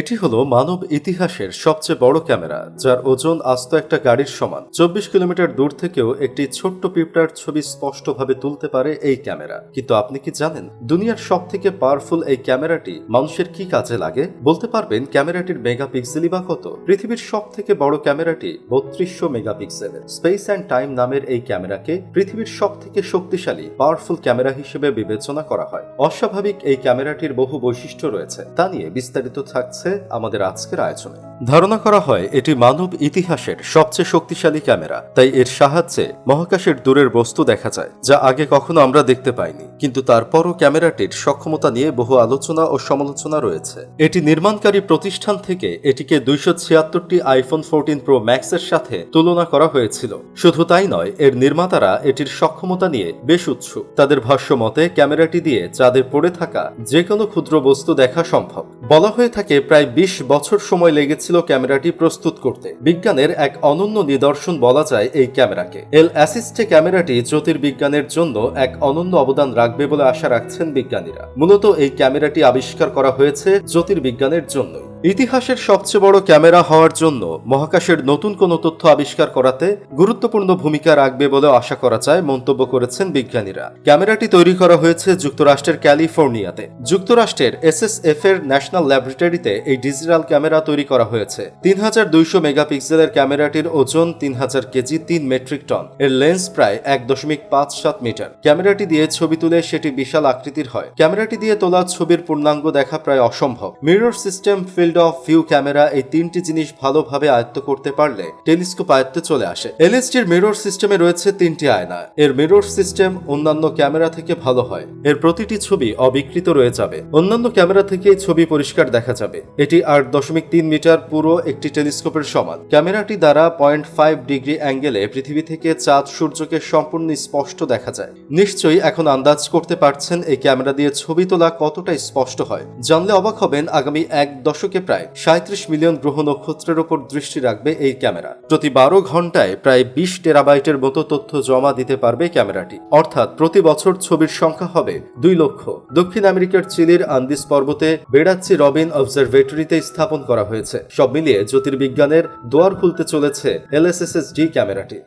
এটি হলো মানব ইতিহাসের সবচেয়ে বড় ক্যামেরা, যার ওজন আস্ত একটা গাড়ির সমান। চব্বিশ কিলোমিটার দূর থেকেও একটি ছোট্ট পিঁপড়ার ছবি স্পষ্টভাবে তুলতে পারে এই ক্যামেরা। কিন্তু আপনি কি জানেন, দুনিয়ার সব থেকে পাওয়ারফুল এই ক্যামেরাটি মানুষের কি কাজে লাগে? বলতে পারবেন, ক্যামেরাটির মেগাপিক্সেলই বা কত? পৃথিবীর সব থেকে বড় ক্যামেরাটি বত্রিশশো মেগাপিক্সেলের। স্পেস অ্যান্ড টাইম নামের এই ক্যামেরাকে পৃথিবীর সব থেকে শক্তিশালী পাওয়ারফুল ক্যামেরা হিসেবে বিবেচনা করা হয়। অস্বাভাবিক এই ক্যামেরাটির বহু বৈশিষ্ট্য রয়েছে, তা নিয়ে বিস্তারিত থাকছে আমাদের আজকের আয়োজনে। ধারণা করা হয় এটি মানব ইতিহাসের সবচেয়ে শক্তিশালী ক্যামেরা, তাই এর সাহায্যে মহাকাশের দূরের বস্তু দেখা যায়, যা আগে কখনো আমরা দেখতে পাইনি। কিন্তু তারপরও ক্যামেরাটির সক্ষমতা নিয়ে বহু আলোচনা ও সমালোচনা রয়েছে। এটি নির্মাণকারী প্রতিষ্ঠান থেকে এটিকে দুইশো ছিয়াত্তরটি আইফোন ফোরটিন প্রো ম্যাক্সের সাথে তুলনা করা হয়েছিল। শুধু তাই নয়, এর নির্মাতারা এটির সক্ষমতা নিয়ে বেশ উৎসুক। তাদের ভাষ্য মতে, ক্যামেরাটি দিয়ে চাঁদে পড়ে থাকা যে কোনো ক্ষুদ্র বস্তু দেখা সম্ভব। বলা হয়ে থাকে প্রায় বিশ বছর সময় লেগেছিল ক্যামেরাটি প্রস্তুত করতে। বিজ্ঞানের এক অনন্য নিদর্শন বলা যায় এই ক্যামেরাকে। এল অ্যাসিস্টে ক্যামেরাটি জ্যোতির্বিজ্ঞানের জন্য এক অনন্য অবদান রাখবে বলে আশা রাখছেন বিজ্ঞানীরা। মূলত এই ক্যামেরাটি আবিষ্কার করা হয়েছে জ্যোতির্বিজ্ঞানের জন্যই। ইতিহাসের সবচেয়ে বড় ক্যামেরা হওয়ার জন্য মহাকাশের নতুন কোনো তথ্য আবিষ্কার করাতে গুরুত্বপূর্ণ ভূমিকা রাখবে বলে আশা করা যায় মন্তব্য করেছেন বিজ্ঞানীরা। ক্যামেরাটি তৈরি করা হয়েছে যুক্তরাষ্ট্রের ক্যালিফোর্নিয়াতে। যুক্তরাষ্ট্রের এসএসএফ এর ন্যাশনাল ল্যাবরেটরিতে এই ডিজিটাল ক্যামেরা তৈরি করা হয়েছে। তিন হাজার দুইশো মেগাপিক্সেলের ক্যামেরাটির ওজন তিন হাজার কেজি তিন মেট্রিক টন। এর লেন্স প্রায় এক দশমিক পাঁচ সাত মিটার। ক্যামেরাটি দিয়ে ছবি তুলে সেটি বিশাল আকৃতির হয়। ক্যামেরাটি দিয়ে তোলা ছবির পূর্ণাঙ্গ দেখা প্রায় অসম্ভব। Mirror system field of view camera এই তিনটি জিনিস ভালোভাবে আয়ত্ত করতে পারলে টেলিস্কোপ আয়ত্তে চলে আসে। এলএসটির মিরর সিস্টেমে রয়েছে তিনটি আয়না। এর মিরর সিস্টেম অন্যান্য ক্যামেরা থেকে ভালো হয়। এর প্রতিটি ছবি অবিকৃত রয়ে যাবে। অন্যান্য ক্যামেরা থেকে ছবি পরিষ্কার দেখা যাবে। এটি আট দশমিক তিন মিটার পুরো একটি টেলিস্কোপের সমান। ক্যামেরাটি দ্বারা পয়েন্ট ফাইভ ডিগ্রি অ্যাঙ্গেলে পৃথিবী থেকে চাঁদ সূর্যকে সম্পূর্ণ স্পষ্ট দেখা যায়। নিশ্চয়ই এখন আন্দাজ করতে পারছেন এই ক্যামেরা দিয়ে ছবি তোলা কতটা স্পষ্ট হয়। জানলে অবাক হবেন আগামী এক দশকে প্রায় সাঁত্রিশ মিলিয়ন গ্রহ নক্ষত্রের ওপর দৃষ্টি রাখবে এই ক্যামেরা। প্রতি বারো ঘন্টায় প্রায় বিশ টেরাবাইটের মতো তথ্য জমা দিতে পারবে ক্যামেরাটি। অর্থাৎ প্রতি বছর ছবির সংখ্যা হবে দুই লক্ষ। দক্ষিণ আমেরিকার চিলির আন্দিস পর্বতে বেড়াচ্ছি রবিন অবজারভেটরিতে স্থাপন করা হয়েছে। সব মিলিয়ে জ্যোতির্বিজ্ঞানের দোয়ার খুলতে চলেছে এলএসএসএস ডি ক্যামেরাটি।